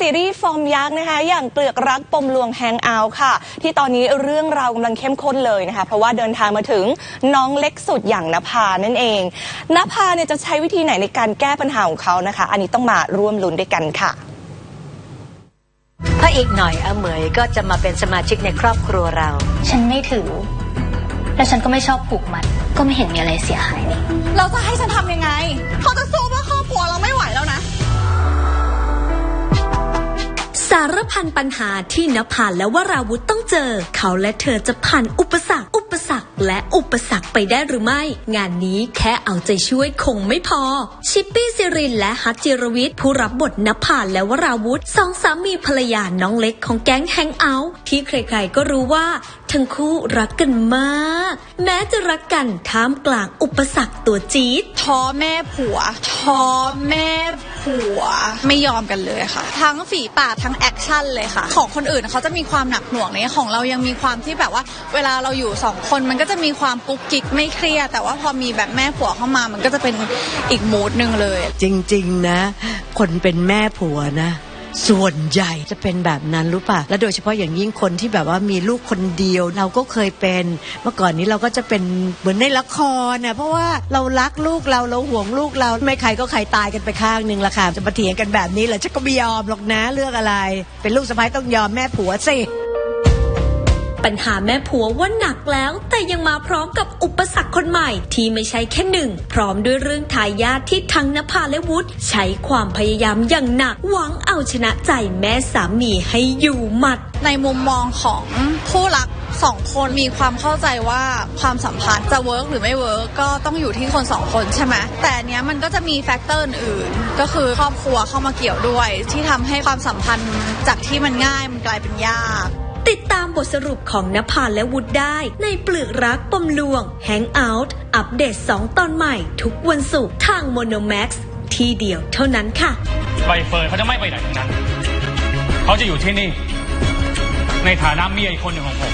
ซีรีส์ฟอร์มยักษ์นะคะ อย่างเปลือกรักปมลวงแฮงเอาท์ค่ะ ที่ตอนนี้เรื่องราวกำลังเข้มข้นเลยนะคะ เพราะว่าเดินทางมาถึงน้องเล็กสุดอย่างนภานั่นเองนภาเนี่ยจะใช้วิธีไหนในการแก้ปัญหาของเขานะคะ อันนี้ต้องมาร่วมลุ้นด้วยกันค่ะถ้าอีกหน่อยอาเหมยก็จะมาเป็นสมาชิกในครอบครัวเรา ฉันไม่ถือ และฉันก็ไม่ชอบผูกมัด ก็ไม่เห็นมีอะไรเสียหายนี่เราจะให้ฉันทำยังไง เขาจะสู้เพื่ารพันปัญหาที่นภาและวราวุธต้องเจอ เขาและเธอจะผ่านอุปสรรค อุปสรรคและอุปสรรคไปได้หรือไม่ งานนี้แค่เอาใจช่วยคงไม่พอ ชิปปี้ซิรินและฮัตจิรวิทย์ผู้รับบทนภาและวราวุธสองสามีภรรยาน้องเล็กของแก๊งแฮงเอาท์ที่ใครๆก็รู้ว่าทั้งคู่รักกันมาก แม้จะรักกันท่ามกลางอุปสรรคตัวจี๊ดท้อแม่ผัวท้อแม่ผ วไม่ยอมกันเลยค่ะ ทั้งฝีปากทั้งแอคชั่นเลยค่ะ ของคนอื่นเขาจะมีความหนักหน่วงเลยของเรายังมีความที่แบบว่า เวลาเราอยู่สองคนมันก็จะมีความกุ๊กกิ๊กไม่เครียดแต่ว่าพอมีแบบแม่ผัวเข้ามามันก็จะเป็นอีกมูดหนึ่งเลย จริง ๆ นะ คนเป็นแม่ผัวนะ ส่วนใหญ่จะเป็นแบบนั้นรู้ป่ะ และโดยเฉพาะอย่างยิ่งคนที่แบบว่ามีลูกคนเดียว เราก็เคยเป็น เมื่อก่อนนี้เราก็จะเป็นเหมือนในละครนะเพราะว่าเรารักลูกเราเราห่วงลูกเราไม่ใครก็ใครตายกันไปข้างหนึ่งละค่ะจะมาเถียงกันแบบนี้เหรอฉันก็ไม่ยอมหรอกนะเรื่องอะไร เป็นลูกสะใภ้ต้องยอมแม่ผัวสิ ปัญหาแม่ผัวว่าหนักแล้ว แต่ยังมาพร้อมกับอุปสรรคคนใหม่ ที่ไม่ใช่แค่หนึ่ง พร้อมด้วยเรื่องทายาทที่ทั้งนภาและวุฒิใช้ความพยายามอย่างหนัก หวังเอาชนะใจแม่สามีให้อยู่หมัด ในมุมมองของคู่รักสองคนมีความเข้าใจว่าความสัมพันธ์จะเวิร์กหรือไม่เวิร์กก็ต้องอยู่ที่คนสองคนใช่ไหมแต่อันเนี้ยมันก็จะมีแฟกเตอร์อื่นๆก็คือครอบครัวเข้ามาเกี่ยวด้วย ที่ทำให้ความสัมพันธ์จากที่มันง่ายมันกลายเป็นยาก ติดตาม บทสรุปของนภาและวุฒิได้ ในเปลือกรักปมลวง Hangout อัปเดต 2 ตอนใหม่ ทุกวันศุกร์ทาง Monomax ที่เดียวเท่านั้นค่ะ ใบเฟิร์นเขาจะไม่ไปไหนทั้งนั้น เขาจะอยู่ที่นี่ ในฐานะเมียอีกคนหนึ่งของผม